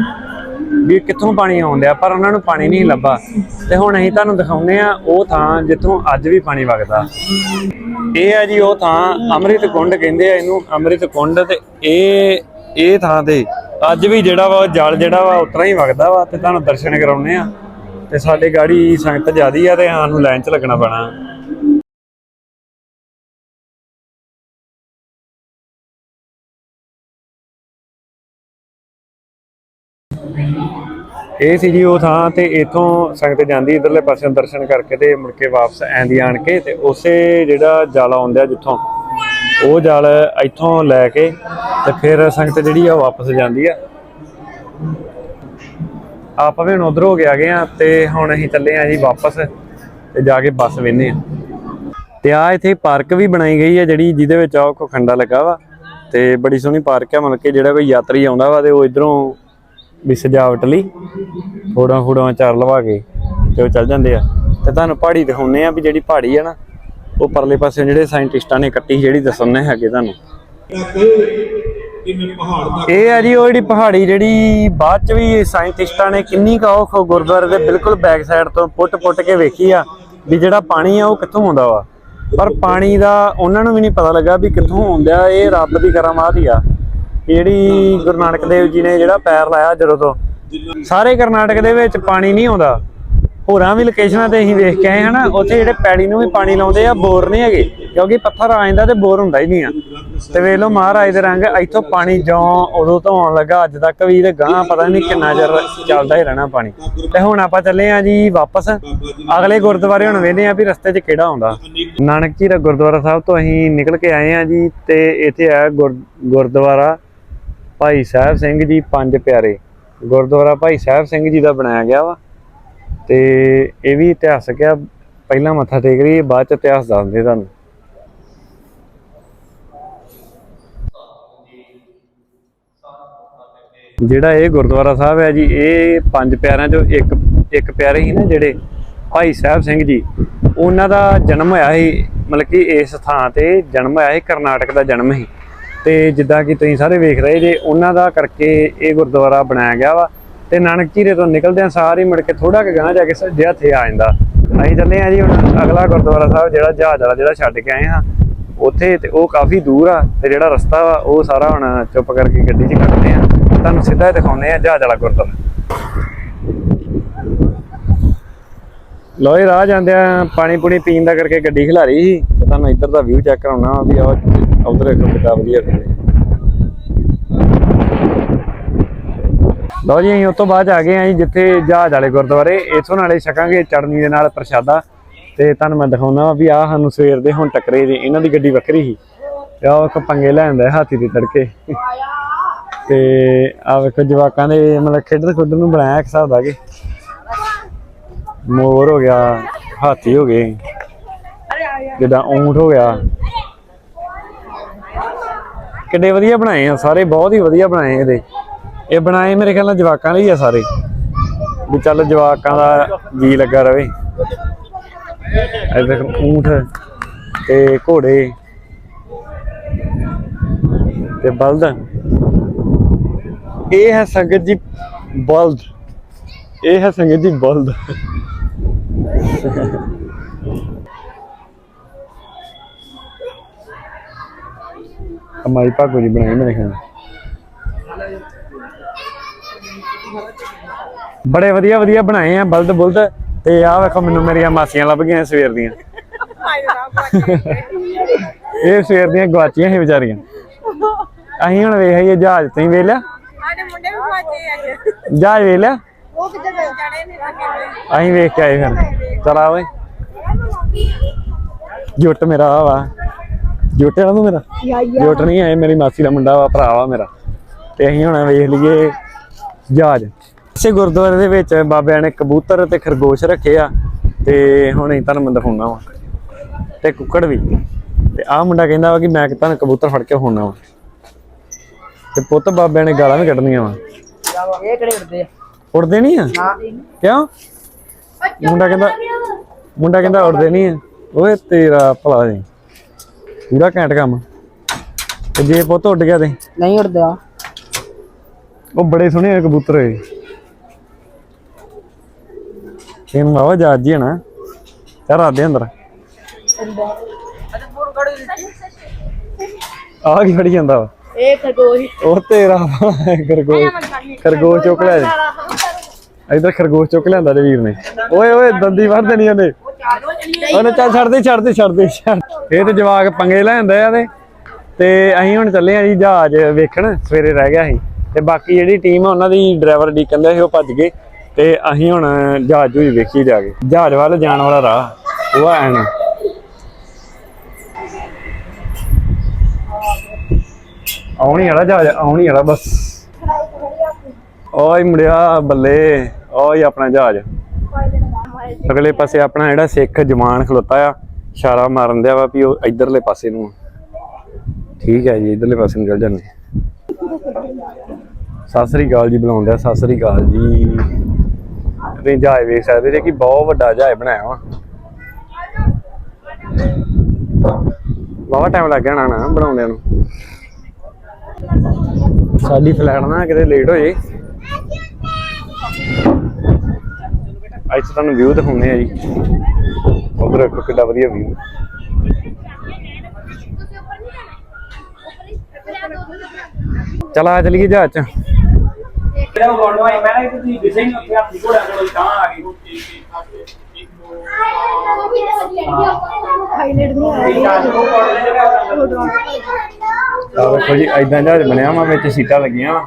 ਵੀ ਕਿੱਥੋਂ ਪਾਣੀ ਆਉਂਦਿਆ ਪਰ ਉਹਨਾਂ ਨੂੰ ਪਾਣੀ ਨਹੀਂ ਲੱਭਾ। ਤੇ ਹੁਣ ਅਸੀਂ ਤੁਹਾਨੂੰ ਦਿਖਾਉਂਦੇ ਆ ਉਹ ਥਾਂ ਜਿੱਥੋਂ ਅੱਜ ਵੀ ਪਾਣੀ ਵਗਦਾ। ਇਹ ਆ ਜੀ ਉਹ ਥਾਂ, ਅੰਮ੍ਰਿਤ ਕੁੰਡ ਕਹਿੰਦੇ ਆ ਇਹਨੂੰ, ਅੰਮ੍ਰਿਤ ਕੁੰਡ ਤੇ ਇਹ ਇਹ ਥਾਂ ਤੇ ਅੱਜ ਵੀ ਜਿਹੜਾ ਵਾ, ਜਲ ਜਿਹੜਾ ਵਾ, ਉਤਰਾ ਹੀ ਵਗਦਾ ਵਾ, ਤੇ ਤੁਹਾਨੂੰ ਦਰਸ਼ਨ ਕਰਾਉਨੇ ਆ ਤੇ ਸਾਡੇ ਗਾੜੀ ਸੰਗਤ ਜ਼ਿਆਦੀ ਆ ਤੇ ਸਾਨੂੰ ਲਾਈਨ 'ਚ ਲੱਗਣਾ ਪੈਣਾ। ਇਹ ਸੀ ਜੀ ਉਹ ਥਾਂ ਤੇ ਇਥੋਂ ਸੰਗਤ ਜਾਂਦੀ ਇਧਰਲੇ ਪਾਸੇ ਦਰਸ਼ਨ ਕਰਕੇ ਤੇ ਮੁੜ ਕੇ ਵਾਪਸ ਐਂਦੀ ਆਣ ਕੇ ਤੇ ਉਸੇ ਜਿਹੜਾ ਜਲ ਆਉਂਦਾ ਜਿੱਥੋਂ, ਉਹ ਜਲ ਇੱਥੋਂ ਲੈ ਕੇ ਤੇ ਫਿਰ ਸੰਗਤ ਜਿਹੜੀ ਆ ਉਹ ਵਾਪਸ ਜਾਂਦੀ ਆ। ਆਪਾਂ ਵੀ ਹੁਣ ਉਧਰ ਹੋ ਕੇ ਗਏ ਆ ਤੇ ਹੁਣ ਅਸੀਂ ਚੱਲੇ ਆ ਜੀ ਵਾਪਸ ਤੇ ਜਾ ਕੇ ਬੱਸ ਵੇਨੇ ਆ। ਤੇ ਆ ਇੱਥੇ ਪਾਰਕ ਵੀ ਬਣਾਈ ਗਈ ਹੈ ਜਿਹੜੀ ਜਿਹਦੇ ਵਿੱਚ ਆ ਕੋ ਖੰਡਾ ਲੱਗਾ ਵਾ ਤੇ ਬੜੀ ਸੋਹਣੀ ਪਾਰਕ ਹੈ ਮਤਲਬ ਕਿ ਜਿਹੜਾ ਕੋਈ ਯਾਤਰੀ ਆਉਂਦਾ ਵਾ ਤੇ ਉਹ ਇਧਰੋਂ ਵੀ ਸਜਾਵਟ ਲਈ ਫੋੜਾਂ ਫੋੜਾਂ ਚਾਰ ਲਵਾ ਕੇ ਤੇ ਉਹ ਚੱਲ ਜਾਂਦੇ ਆ। ਤੇ ਤੁਹਾਨੂੰ ਪਹਾੜੀ ਦਿਖਾਉਨੇ ਆ ਵੀ ਜਿਹੜੀ ਪਹਾੜੀ ਆ ਨਾ, ਉਹ ਪਰਲੇ ਪਾਸੇ ਜਿਹੜੇ ਸਾਇੰਟਿਸਟਾਂ ਨੇ ਕੱਟੀ, ਜਿਹੜੀ ਦੱਸਣੇ ਹੈਗੇ ਤੁਹਾਨੂੰ। ਇਹ ਆ ਜੀ, ਉਹ ਜਿਹੜੀ ਪਹਾੜੀ ਜਿਹੜੀ ਬਾਅਦ ਚ ਵੀ ਸਾਇੰਟਿਸਟਾਂ ਨੇ ਕਿੰਨੀ ਕਾ ਉਹ ਗੁਰਦੁਆਰੇ ਦੇ ਬਿਲਕੁਲ ਬੈਕ ਸਾਈਡ ਤੋਂ ਪੁੱਟ-ਪੁੱਟ ਕੇ ਵੇਖੀ ਆ ਵੀ ਜਿਹੜਾ ਪਾਣੀ ਆ ਉਹ ਕਿੱਥੋਂ ਆਉਂਦਾ ਵਾ। ਪਰ ਪਾਣੀ ਦਾ ਉਹਨਾਂ ਨੂੰ ਵੀ ਨਹੀਂ ਪਤਾ ਲੱਗਾ ਵੀ ਕਿੱਥੋਂ ਆਉਂਦਾ, ਇਹ ਰੱਬ ਦੀ ਕਰਾਮਾਤ ਹੀ ਆ। ਇਹ ਜਿਹੜੀ ਗੁਰੂ ਨਾਨਕ ਦੇਵ ਜੀ ਨੇ ਜਿਹੜਾ ਪੈਰ ਲਾਇਆ ਜਦੋਂ ਤੋਂ? ਸਾਰੇ ਕਰਨਾਟਕ ਦੇ ਵਿੱਚ ਪਾਣੀ ਨਹੀਂ ਆਉਂਦਾ। ਹੋਰਾਂ ਵੀ ਲੋਕੇਸ਼ਨਾਂ ਤੇ ਅਸੀਂ ਵੇਖ ਕੇ ਆਏ ਹਨਾ ਉੱਥੇ ਜਿਹੜੇ ਪੈੜੀ ਨੂੰ ਵੀ ਪਾਣੀ ਲਾਉਂਦੇ ਆ, ਬੋਰ ਨਹੀਂ ਹੈਗੇ, ਕਿਉਂਕਿ ਪੱਥਰ ਆ ਜਾਂਦਾ ਤੇ ਬੋਰ ਹੁੰਦਾ ਹੀ ਨਹੀਂ ਆ। ਤੇ ਵੇਖ ਲਓ ਮਹਾਰਾਜ ਦੇ ਰੰਗ, ਇੱਥੋਂ ਪਾਣੀ ਜਿਉਂ ਉਦੋਂ ਤੋਂ ਆਉਣ ਲੱਗਾ, ਅੱਜ ਤੱਕ ਵੀ ਤੇ ਗਾਂ ਪਤਾ ਨਹੀਂ ਕਿੰਨਾ ਚਿਰ ਚੱਲਦਾ ਹੀ ਰਹਿਣਾ ਪਾਣੀ। ਤੇ ਹੁਣ ਆਪਾਂ ਚੱਲੇ ਆ ਜੀ ਵਾਪਸ। ਅਗਲੇ ਗੁਰਦੁਆਰੇ ਹੁਣ ਵੇਖਦੇ ਆ ਵੀ ਰਸਤੇ 'ਚ ਕਿਹੜਾ ਆਉਂਦਾ। ਨਾਨਕ ਜੀ ਦਾ ਗੁਰਦੁਆਰਾ ਸਾਹਿਬ ਤੋਂ ਅਸੀਂ ਨਿਕਲ ਕੇ ਆਏ ਆ ਜੀ, ਤੇ ਇੱਥੇ ਆ ਗੁਰ- ਗੁਰਦੁਆਰਾ ਭਾਈ ਸਾਹਿਬ ਸਿੰਘ ਜੀ ਪੰਜ ਪਿਆਰੇ, ਗੁਰਦੁਆਰਾ ਭਾਈ ਸਾਹਿਬ ਸਿੰਘ ਜੀ ਦਾ ਬਣਾਇਆ ਗਿਆ ਵਾ। ਤੇ ਇਹ ਵੀ ਇਤਿਹਾਸਕ ਆ, ਪਹਿਲਾਂ ਮੱਥਾ ਟੇਕ ਰਹੀ ਬਾਅਦ ਚ ਇਤਿਹਾਸ ਦੱਸਦੇ ਤੁਹਾਨੂੰ। ਜਿਹੜਾ ਇਹ ਗੁਰਦੁਆਰਾ ਸਾਹਿਬ ਹੈ ਜੀ, ਇਹ ਪੰਜ ਪਿਆਰਿਆਂ ਚੋਂ ਇੱਕ ਇੱਕ ਪਿਆਰੇ ਹੀ ਨਾ ਜਿਹੜੇ ਭਾਈ ਸਾਹਿਬ ਸਿੰਘ ਜੀ। ਉਹਨਾਂ ਦਾ ਜਨਮ ਹੋਇਆ ਸੀ, ਮਤਲਬ ਕਿ ਇਸ ਥਾਂ ਤੇ ਜਨਮ ਹੋਇਆ ਸੀ, ਕਰਨਾਟਕ ਦਾ ਜਨਮ ਸੀ। ਤੇ ਜਿੱਦਾਂ ਕਿ ਤੁਸੀਂ ਸਾਰੇ ਵੇਖ ਰਹੇ ਜੇ, ਉਹਨਾਂ ਦਾ ਕਰਕੇ ਇਹ ਗੁਰਦੁਆਰਾ ਬਣਾਇਆ ਗਿਆ ਵਾ। ਤੇ ਨਾਨਕ ਚੀਰੇ ਤੋਂ ਨਿਕਲਦਿਆਂ ਸਾਰੇ ਮੁੜ ਕੇ ਥੋੜਾ ਕੁ ਗਾਂਹ ਜਾ ਕੇ ਸੱਜੇ ਹੱਥੇ ਆ ਜਾਂਦਾ। ਅਸੀਂ ਚੱਲੇ ਆ ਜੀ ਹੁਣ ਅਗਲਾ ਗੁਰਦੁਆਰਾ ਸਾਹਿਬ, ਜਿਹੜਾ ਜਹਾਜ਼ ਵਾਲਾ, ਜਿਹੜਾ ਛੱਡ ਕੇ ਆਏ ਹਾਂ। ਉੱਥੇ ਤੇ ਉਹ ਕਾਫੀ ਦੂਰ ਆ, ਤੇ ਜਿਹੜਾ ਰਸਤਾ ਵਾ, ਉਹ ਸਾਰਾ ਹੁਣ ਚੁੱਪ ਕਰਕੇ ਗੱਡੀ 'ਚ ਕੱਢਦੇ ਆ। ਤੁਹਾਨੂੰ ਸਿੱਧਾ ਦਿਖਾਉਂਦੇ ਆ ਜਹਾਜ਼ ਵਾਲਾ ਗੁਰਦੁਆਰਾ। ਲੋਏ ਰਾਹ ਜਾਂਦਿਆਂ ਪਾਣੀ ਪੂਣੀ ਪੀਣ ਦਾ ਕਰਕੇ ਗੱਡੀ ਖਿਲਾਰੀ ਸੀ, ਤੇ ਤੁਹਾਨੂੰ ਇੱਧਰ ਦਾ ਵਿਊ ਚੈੱਕ ਕਰਾਉਣਾ ਵੀ ਆ ਉਧਰ ਦੇਖੋ ਕਿੱਡਾ ਵਧੀਆ ਖੜੇ ਲਓ ਜੀ, ਅਸੀਂ ਉਸ ਤੋਂ ਬਾਅਦ ਆ ਗਏ ਆ ਜੀ, ਜਿੱਥੇ ਜਹਾਜ਼ ਵਾਲੇ ਗੁਰਦੁਆਰੇ। ਇਥੋਂ ਨਾਲੇ ਛਕਾਂਗੇ ਚੜਨੀ ਦੇ ਨਾਲ ਪ੍ਰਸ਼ਾਦਾ। ਤੇ ਤੁਹਾਨੂੰ ਮੈਂ ਦਿਖਾਉਣਾ ਵੀ ਆ ਸਾਨੂੰ ਸਵੇਰ ਦੇ ਹੁਣ ਟੱਕਰੇ ਜੀ। ਇਹਨਾਂ ਦੀ ਗੱਡੀ ਵੱਖਰੀ ਸੀ। ਤੇ ਉਹ ਇੱਕ ਪੰਗੇ ਲੈਂਦਾ ਹਾਥੀ ਦੇ ਤੜਕੇ। ਤੇ ਆ ਵੇਖੋ, ਜਵਾਕਾਂ ਦੇ ਮਤਲਬ ਖੇਡਣ ਖੁੱਡਣ ਨੂੰ ਬਣਾਇਆ ਇੱਕ ਹਿਸਾਬ ਦਾ ਕਿ ਮੋਰ ਹੋ ਗਿਆ, ਹਾਥੀ ਹੋ ਗਏ। ਜਿੱਦਾਂ ਊਂਠ ਹੋ ਗਿਆ। ਕਿੰਨੇ ਵਧੀਆ ਬਣਾਏ ਆ, ਸਾਰੇ ਬਹੁਤ ਹੀ ਵਧੀਆ ਬਣਾਏ ਇਹਦੇ। ਇਹ ਬਣਾਏ ਮੇਰੇ ਖਿਆਲ ਨਾਲ ਜਵਾਕਾਂ ਲਈ ਆ ਸਾਰੇ। ਵੀ ਚੱਲ ਜਵਾਕਾਂ ਦਾ ਜੀ ਲੱਗਾ ਰਵੇ। ਇਹ ਦੇਖ ਤੇ ਘੋੜੇ ਤੇ ਬਲਦ। ਇਹ ਹੈ ਸੰਗਤ ਜੀ ਬਲਦ। ਇਹ ਹੈ ਸੰਗਤ ਜੀ ਬਲਦ। ਕਮਾਈ ਭਾਗੋ ਜੀ ਬਣਾਈ ਮੇਰੇ ਖਿਆਲ ਬੜੇ ਵਧੀਆ ਵਧੀਆ ਬਣਾਏ ਆ ਬਲਦ ਬੁਲਦ ਤੇ ਆਹ ਵੇਖੋ ਮੈਨੂੰ ਮੇਰੀਆਂ ਮਾਸੀਆਂ ਲੱਭ ਗਈਆਂ ਸਵੇਰ ਦੀਆਂ। ਇਹ ਸਵੇਰ ਦੀਆਂ ਗਵਾਚੀਆਂ ਸੀ ਵਿਚਾਰੀਆਂ। ਅਸੀਂ ਹੁਣ ਵੇਖ ਆਈਏ ਜਹਾਜ਼ ਤੁਸੀਂ ਵੇਖ ਲਿਆ। ਸਾਡੇ ਮੁੰਡੇ ਵੀ ਪਾਚੇ ਆ ਜਹਾਜ਼ ਵੇਖ ਲਿਆ। ਉਹ ਜਾਣੇ ਨੇ ਅਸੀਂ ਵੇਖ ਕੇ ਆਏ ਫਿਰ। ਚਲ ਓਏ। ਜੁੱਟ ਮੇਰਾ ਵਾ। ਜੁੱਟ ਵਾਲਾ ਤੂੰ ਮੇਰਾ? ਜੁੱਟ ਨਹੀਂ ਹੈ ਮੇਰੀ ਮਾਸੀ ਦਾ ਮੁੰਡਾ ਵਾ ਭਰਾ ਵਾ ਮੇਰਾ। ਤੇ ਅਸੀਂ ਹੁਣ ਵੇਖ ਲਈਏ ਜਹਾਜ਼। ਇਸੇ ਗੁਰਦੁਆਰੇ ਦੇ ਵਿੱਚ ਬਾਬਿਆਂ ਨੇ ਕਬੂਤਰ ਤੇ ਖਰਗੋਸ਼ ਰੱਖੇ ਆ ਤੇ ਹੁਣ ਅਸੀਂ ਤੁਹਾਨੂੰ ਦਿਖਾਉਣਾ ਵਾ। ਤੇ ਕੁੱਕੜ ਵੀ। ਤੇ ਆਹ ਮੁੰਡਾ ਕਹਿੰਦਾ ਵਾ ਕਿ ਮੈਂ ਤੁਹਾਨੂੰ ਕਬੂਤਰ ਫੜ ਕੇ ਹੋਣਾ ਵਾ। ਤੇ ਪੁੱਤ ਬਾਬਿਆਂ ਨੇ ਗਾਲਾਂ ਵੀ ਕੱਢਣੀਆਂ ਵਾ। ਇਹ ਕਿਹੜੇ ਉੜਦੇ ਆ? ਉੜਦੇ ਨਹੀਂ ਆ? ਕਿਉਂ? ਮੁੰਡਾ ਕਹਿੰਦਾ ਮੁੰਡਾ ਕਹਿੰਦਾ ਉੜਦੇ ਨਹੀਂ ਆ। ਓਏ ਤੇਰਾ ਭਲਾ ਜੀ ਪੂਰਾ ਘੈਂਟ ਕੰਮ। ਤੇ ਜੇ ਪੁੱਤ ਉੱਡ ਗਿਆ ਤੇ? ਨਹੀਂ ਉੜਦਾ ਉਹ ਬੜੇ ਸੋਹਣੇ ਆ ਕਬੂਤਰ ਹੋਏ ਇਹਨੂੰ ਆਵਾ ਜਹਾਜ਼ ਜੀ ਨਾ ਚਾਹ ਰਾਤ ਦੇ ਅੰਦਰ। ਆ ਕੀ ਫੜੀ ਜਾਂਦਾ ਵਾ? ਇਹ ਖਰਗੋਸ਼। ਉਹ ਤੇਰਾ ਖਰਗੋਸ਼। ਖਰਗੋਸ਼ ਚੁੱਕ ਲਿਆ ਇਧਰ ਖਰਗੋਸ਼ ਚੁੱਕ ਲਿਆਂਦਾ ਜੇ ਵੀਰ ਨੇ। ਓਏ ਓਏ ਦੰਦੀ ਵੱਢ ਦੇਣੀ ਉਹਨੇ। ਉਹਨੇ ਚੱਲ ਛੱਡ ਦੇ ਛੱਡ ਦੇ ਛੱਡ ਦੇ। ਇਹ ਤੇ ਜਵਾਕ ਪੰਗੇ ਲੈਂਦੇ ਆ ਤੇ। ਤੇ ਅਸੀਂ ਹੁਣ ਚੱਲੇ ਆ ਜੀ ਜਹਾਜ਼ ਵੇਖਣ ਸਵੇਰੇ ਰਹਿ ਗਿਆ ਸੀ। ਤੇ ਬਾਕੀ ਜਿਹੜੀ ਟੀਮ ਆ ਉਹਨਾਂ ਦੀ ਡਰਾਈਵਰ ਡੀ ਕਹਿੰਦੇ ਸੀ ਉਹ ਭੱਜ ਗਏ। ਤੇ ਅਸੀਂ ਹੁਣ ਜਹਾਜ਼ ਜੂਝ ਵੇਖੀ ਜਾ ਕੇ ਜਹਾਜ਼ ਵੱਲ ਜਾਣ ਵਾਲਾ ਰਾਹ ਉਹ ਐਨ। ਆਉਣੀ ਵਾਲਾ ਜਹਾਜ਼ ਆਉਣੀ ਵਾਲਾ ਬਸ। ਓਏ ਮੁੰਡਿਆ ਬੱਲੇ ਓਏ ਆਪਣਾ ਜਹਾਜ਼। ਅਗਲੇ ਪਾਸੇ ਆਪਣਾ ਜਿਹੜਾ ਸਿੱਖ ਜਵਾਨ ਖਲੋਤਾ ਆ, ਇਸ਼ਾਰਾ ਮਾਰਨ ਦਿਆ ਵਾ ਵੀ ਉਹ ਇਧਰਲੇ ਪਾਸੇ ਨੂੰ ਠੀਕ ਹੈ ਜੀ, ਇਧਰਲੇ ਪਾਸੇ ਨੂੰ ਚੱਲ ਜਾਂਦੇ ਸਤਿ ਸ੍ਰੀ ਅਕਾਲ ਜੀ, ਬੁਲਾਉਂਦੇ ਆ, ਸਤਿ ਸ੍ਰੀ ਅਕਾਲ ਜੀ। ਤੁਸੀਂ ਜਹਾਜ਼ ਵੇਖ ਸਕਦੇ ਜੇ ਕਿ ਬਹੁਤ ਵੱਡਾ ਜਹਾਜ਼ ਬਣਾਇਆ ਵਾ। ਬਹੁਤ ਟਾਈਮ ਲੱਗ ਜਾਣਾ ਨਾ ਬਣਾਉਂਦਿਆਂ ਨੂੰ। ਸਾਡੀ ਫਲੈਟ ਨਾ ਕਿਤੇ ਲੇਟ ਹੋ ਜੇ। ਅੱਜ ਤੁਹਾਨੂੰ ਵਿਊ ਦਿਖਾਉਂਦੇ ਆ ਜੀ। ਉਧਰ ਇੱਕ ਕਿੱਡਾ ਵਧੀਆ ਵਿਊ ਚਲ ਆ ਚਲੀਏ ਜਹਾਜ਼ ਚ। ਜਿਹੜਾ ਗੋਡਵਾ ਮੈਂ ਕਿਹਾ ਤੁਸੀਂ ਦਿਸੇ ਨਹੀਂ ਉੱਥੇ ਆਪਣੀ ਘੋੜਾ ਕੋਲ ਤਾਂ ਆ ਗਈ ਹਾਈਲਾਈਟ ਨਹੀਂ ਆ ਰਹੀ। ਆ ਵੇਖੋ ਜੀ ਐਦਾਂ ਜਹਾਜ਼ ਬਣਿਆ ਵਾ ਵਿੱਚ ਸੀਟਾਂ ਲੱਗੀਆਂ ਵਾਂ।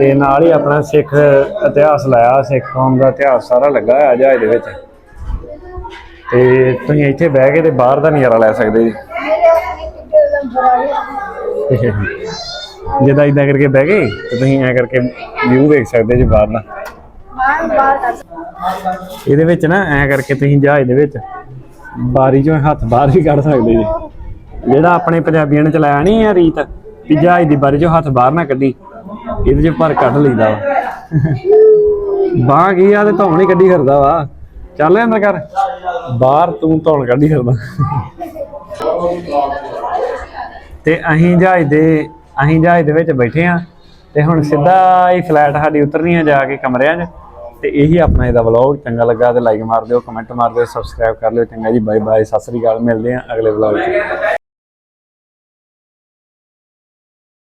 ਤੇ ਨਾਲ ਹੀ ਆਪਣਾ ਸਿੱਖ ਇਤਿਹਾਸ ਲਾਇਆ, ਸਿੱਖ ਕੌਮ ਦਾ ਇਤਿਹਾਸ ਸਾਰਾ ਲੱਗਾ ਹੋਇਆ ਜਹਾਜ਼ ਦੇ ਵਿੱਚ। ਤੇ ਤੁਸੀਂ ਇੱਥੇ ਬਹਿ ਕੇ ਤੇ ਬਾਹਰ ਦਾ ਨਜ਼ਾਰਾ ਲੈ ਸਕਦੇ ਜੀ। ਜਿੱਦਾਂ ਇਦਾਂ ਕਰਕੇ ਬਹਿ ਗਏ, ਤੇ ਤੁਸੀਂ ਐ ਕਰਕੇ ਵਿਊ ਵੇਖ ਸਕਦੇ ਜੀ ਬਾਹਰ ਦਾ। ਇਹਦੇ ਵਿੱਚ ਨਾ ਐ ਕਰਕੇ ਤੁਸੀਂ ਜਹਾਜ਼ ਦੇ ਵਿੱਚ ਬਾਰੀ ਚੋਂ ਹੱਥ ਬਾਹਰ ਵੀ ਕੱਢ ਸਕਦੇ ਜੀ। ਜਿਹੜਾ ਆਪਣੇ ਪੰਜਾਬੀਆਂ ਨੇ ਚਲਾਇਆ ਨਹੀਂ ਆ ਰੀਤ, ਵੀ ਜਹਾਜ਼ ਦੀ ਬਾਰੀ ਚੋਂ ਹੱਥ ਬਾਹਰ ਨਾ ਕੱਢੀ। ਇਹਦੇ ਚ ਪਰ ਕੱਢ ਲਈਦਾ ਵਾ। ਬਾਹ ਕੀ ਆ, ਤੇ ਧੌਣ ਹੀ ਕੱਢੀ ਫਿਰਦਾ ਵਾ। ਚੱਲ ਅੰਦਰ ਕਰ। ਬਾਹਰ ਤੂੰ ਧੌਣ ਕੱਢੀ ਫਿਰਦਾ। ਤੇ ਅਸੀਂ ਜਹਾਜ਼ ਦੇ, ਅਸੀਂ ਜਹਾਜ਼ ਦੇ ਵਿੱਚ ਬੈਠੇ ਆ, ਤੇ ਹੁਣ ਸਿੱਧਾ ਇਹ ਫਲੈਟ ਸਾਡੀ ਉਤਰਨੀ ਆ ਜਾ ਕੇ ਕਮਰਿਆਂ 'ਚ। ਤੇ ਇਹੀ ਆਪਣਾ ਇਹਦਾ ਵਲੌਗ ਚੰਗਾ ਲੱਗਾ ਤੇ ਲਾਈਕ ਮਾਰ ਦਿਓ ਕਮੈਂਟ ਮਾਰ ਦਿਓ ਸਬਸਕ੍ਰਾਈਬ ਕਰ ਲਿਓ। ਚੰਗਾ ਜੀ ਬਾਏ ਬਾਏ ਸਤਿ ਸ੍ਰੀ ਅਕਾਲ, ਮਿਲਦੇ ਆ ਅਗਲੇ ਵਲੌਗ 'ਚ।